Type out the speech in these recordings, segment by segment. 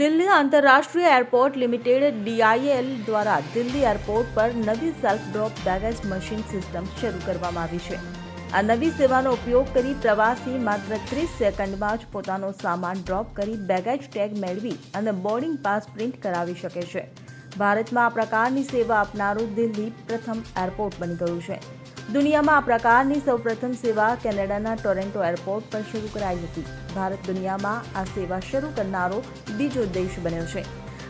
દિલ્હી આંતરરાષ્ટ્રીય airport limited ડીઆઈએલ દ્વારા Delhi airport પર નવી self drop baggage machine system શરૂ કરવામાં આવી છે. આ નવી સેવાનો ઉપયોગ કરી પ્રવાસી માત્ર ત્રીસ સેકન્ડમાં જ પોતાનો સામાન ડ્રોપ કરી બેગેજ ટેગ મેળવી અને બોર્ડિંગ પાસ પ્રિન્ટ કરાવી શકે છે. ભારતમાં આ પ્રકારની સેવા આપનારું દિલ્હી પ્રથમ એરપોર્ટ બની ગયું છે. દુનિયામાં આ પ્રકારની સૌપ્રથમ સેવા કેનેડાના ટોરેન્ટો એરપોર્ટ પર શરૂ કરાઈ હતી. ભારત દુનિયામાં આ સેવા શરૂ કરનારો બીજો દેશ બન્યો છે.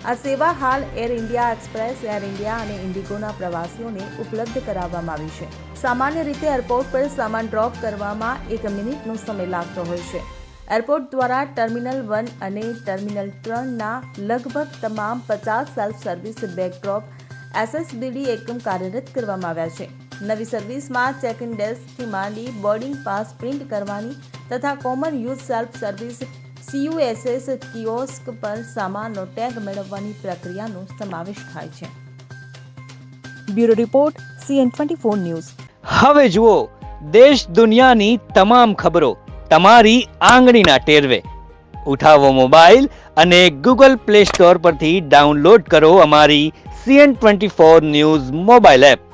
આ સેવા હાલ Air India Express, Air India અને ઇન્ડિગોના પ્રવાસીઓને ઉપલબ્ધ કરાવવામાં આવી છે. સામાન્ય રીતે એરપોર્ટ પર સામાન ડ્રોપ કરવામાં એક મિનિટનો સમય લાગતો હોય છે. એરપોર્ટ દ્વારા ટર્મિનલ વન અને ટર્મિનલ ત્રણના લગભગ તમામ પચાસ સેલ્ફ સર્વિસ બેકડ્રોપ એસએસબીડી એકમ કાર્યરત કરવામાં આવ્યા છે. નવી સર્વિસમાં ચેક ઇન ડેસ્કથી માંડી બોર્ડિંગ પાસ પ્રિન્ટ કરવાની તથા common use self service CUSS kiosk પર સામાનનો ટેગ મેળવવાની પ્રક્રિયાનો સમાવેશ થાય છે. Bureau report CN twenty four news. હવે જુઓ, દેશ દુનિયાની તમામ ખબરો તમારી આંગળીના ટેરવે. ઉઠાવો મોબાઈલ અને ગૂગલ પ્લે સ્ટોર પરથી ડાઉનલોડ કરો અમારી CN twenty four news mobile app.